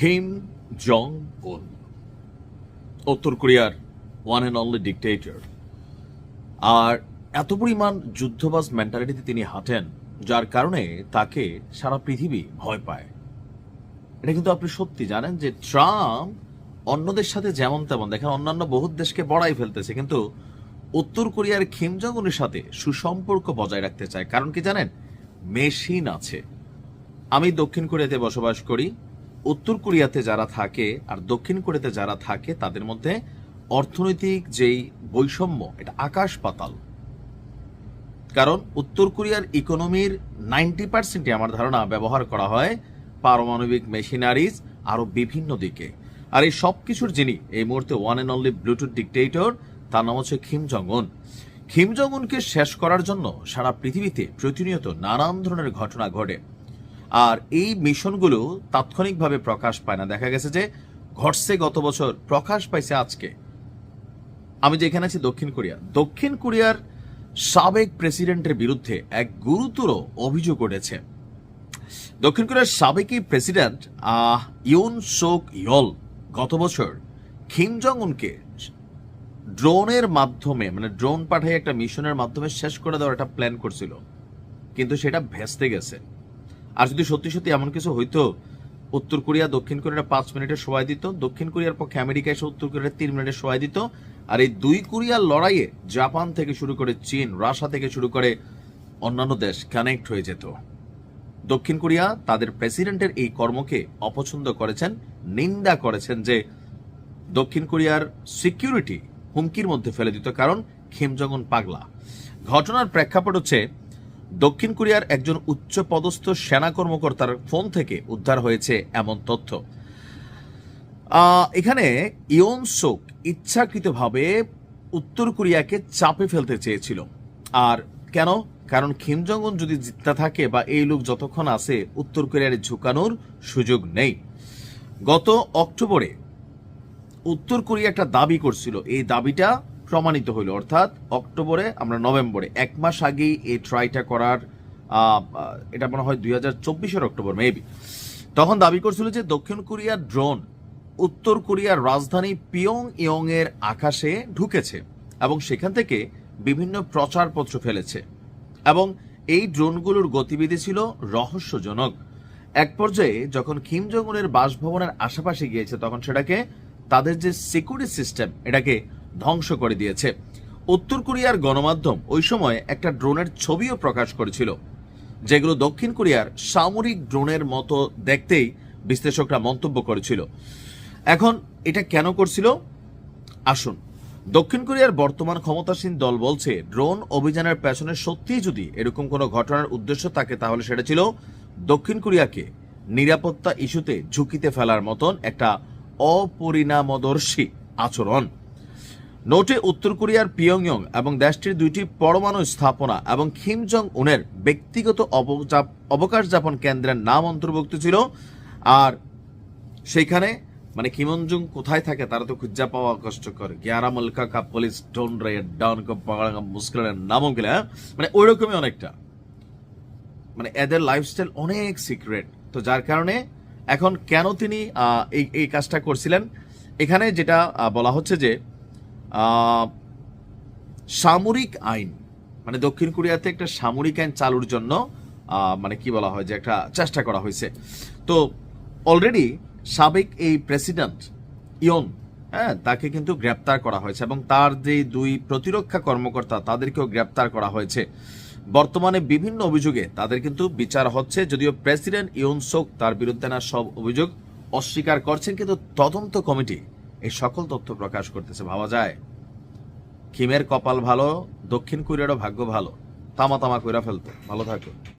Kim Jong Un উত্তর কোরিয়ার one and only dictator আর এত পরিমাণ যুদ্ধবাজ মেন্টালিটিতে তিনি হাঁটেন, যার কারণে তাকে সারা পৃথিবী ভয় পায়। এটা কিন্তু আপনি সত্যি জানেন যে ট্রাম্প অন্যদের সাথে যেমন তেমন, দেখেন অন্যান্য বহুত দেশকে বড়াই ফেলতেছে, কিন্তু উত্তর কোরিয়ার খিম জং উনের সাথে সুসম্পর্ক বজায় রাখতে চায়। কারণ কি জানেন? মেশিন আছে। আমি দক্ষিণ কোরিয়াতে বসবাস করি উত্তর কোরিয়াতে যারা থাকে আর দক্ষিণ কোরিয়াতে যারা থাকে, তাদের মধ্যে অর্থনৈতিক যেই বৈষম্য, এটা আকাশ পাতাল। কারণ উত্তর কোরিয়ার ইকোনমির নাইনটি পার্সেন্টই আমার ধারণা ব্যবহার করা হয় পারমাণবিক মেশিনারিজ আরও বিভিন্ন দিকে। আর এই সব কিছুর যিনি এই মুহূর্তে one and only bluetooth dictator তার নাম হচ্ছে খিম জং উন খিম জং উনকে শেষ করার জন্য সারা পৃথিবীতে প্রতিনিয়ত নানান ধরনের ঘটনা ঘটে। আর এই মিশনগুলো তাৎক্ষণিকভাবে প্রকাশ পায় না। দেখা গেছে যে ঘটছে গত বছর, প্রকাশ পাইছে আজকে। আমি যেখানে আছি দক্ষিণ কোরিয়া। দক্ষিণ কোরিয়ার সাবেক প্রেসিডেন্টের বিরুদ্ধে এক গুরুতর অভিযোগ উঠেছে। দক্ষিণ কোরিয়ার সাবেক প্রেসিডেন্ট ইউন সোক ইয়ল, গত বছর কিম জং উনকে ড্রোনের মাধ্যমে মানে ড্রোন পাঠিয়ে একটা মিশনের মাধ্যমে শেষ করে দেওয়ার একটা প্ল্যান করছিল। কিন্তু সেটা ভেস্তে গেছে। আর যদি সত্যি সত্যি এমন কিছু হইতো, উত্তর কোরিয়া, দক্ষিণ কোরিয়ার পাঁচ মিনিটের সময় দিত, দক্ষিণ কোরিয়ার পক্ষে আমেরিকা এসে উত্তর কোরিয়ার তিন মিনিটের সময় দিত, আর এই দুই কোরিয়ার লড়াইয়ে জাপান থেকে শুরু করে চীন, রাশিয়া থেকে শুরু করে অন্যান্য দেশ কানেক্ট হয়ে যেত। দক্ষিণ কোরিয়া তাদের প্রেসিডেন্টের এই কর্মকে অপছন্দ করেছেন, নিন্দা করেছেন যে দক্ষিণ কোরিয়ার সিকিউরিটি হুমকির মধ্যে ফেলে দিত, কারণ খিম পাগলা। ঘটনার প্রেক্ষাপট হচ্ছে দক্ষিণ কোরিয়ার একজন উচ্চ পদস্থ সেনা কর্মকর্তার ফোন থেকে উদ্ধার হয়েছে এমন তথ্য। এখানে ইয়ন সোক ইচ্ছাকৃতভাবে উত্তর কোরিয়াকে চাপে ফেলতে চেয়েছিল। আর কেন? কারণ খিম জং উন যদি জিততে থাকে বা এই লোক যতক্ষণ আছে, উত্তর কোরিয়ার ঝুঁকানোর সুযোগ নেই। গত অক্টোবরে উত্তর কোরিয়া একটা দাবি করছিল। এই দাবিটা প্রমাণিত হইল। অর্থাৎ অক্টোবরে আমরা নভেম্বরে, এক মাস আগেই এই ট্রাইটা করার এটা মনে হয় দুই হাজার অক্টোবর মেবি তখন দাবি করছিল যে দক্ষিণ কোরিয়ার ড্রোন উত্তর কোরিয়ার রাজধানী পিয়ং ইয়ং এর আকাশে ঢুকেছে এবং সেখান থেকে বিভিন্ন প্রচারপত্র ফেলেছে এবং এই ড্রোনগুলোর গতিবিধি ছিল রহস্যজনক। এক পর্যায়ে যখন কিম জং উনের বাসভবনের আশেপাশে গিয়েছে, তখন সেটাকে, তাদের যে সিকিউরিটি সিস্টেম এটাকে ধ্বংস করে দিয়েছে। উত্তর কোরিয়ার গণমাধ্যম ওই সময় একটা ড্রোনের ছবিও প্রকাশ করেছিল, যেগুলো দক্ষিণ কোরিয়ার সামরিক ড্রোনের মতো দেখতেই বিশ্লেষকরা মন্তব্য করেছিল। এখন এটা কেন করছিল? আসুন, দক্ষিণ কোরিয়ার বর্তমান ক্ষমতাসীন দল বলছে, ড্রোন অভিযানের পেছনে সত্যিই যদি এরকম কোনো ঘটনার উদ্দেশ্য থাকে, তাহলে সেটা ছিল দক্ষিণ কোরিয়াকে নিরাপত্তা ইস্যুতে ঝুঁকিতে ফেলার মতন একটা অপরিণামদর্শী আচরণ। নোটে উত্তর কোরিয়ার পিয়ংয়ং এবং দেশটির দুইটি পরমাণু স্থাপনা এবং খিম জং উনের ব্যক্তিগত অবকাশ যাপন কেন্দ্রের নাম অন্তর্ভুক্ত ছিল। আর সেইখানে মানে কিমনজুং কোথায় থাকে তারা তো খুঁজা পাওয়া কষ্টকর। গ্যারা মলকা কা পুলিশ ডোন পাগলা মুশকিলের নামও গেলে মানে ওই রকমই অনেকটা। মানে এদের লাইফস্টাইল অনেক সিক্রেট তো যার কারণে এখন কেন তিনি এই এই কাজটা করছিলেন? এখানে যেটা বলা হচ্ছে যে সামরিক আইন মানে দক্ষিণ কোরিয়াতে একটা সামরিক আইন চালুর জন্য মানে কি বলা হয় যে একটা চেষ্টা করা হয়েছে। তো অলরেডি সাবেক এই প্রেসিডেন্ট ইয়ন হ্যাঁ তাকে কিন্তু গ্রেপ্তার করা হয়েছে এবং তার যে দুই প্রতিরক্ষা কর্মকর্তা তাদেরকেও গ্রেপ্তার করা হয়েছে। বর্তমানে বিভিন্ন অভিযোগে তাদের কিন্তু বিচার হচ্ছে, যদিও প্রেসিডেন্ট ইয়ন সোক তার বিরুদ্ধে না সব অভিযোগ অস্বীকার করছেন, কিন্তু তদন্ত কমিটি এই সকল তথ্য প্রকাশ করতেছে, ভাবা যায়। কিমের কপাল ভালো, দক্ষিণ কোরিয়ারও ভাগ্য ভালো। তামা তামা কইরা ফেলতো। ভালো থাকো।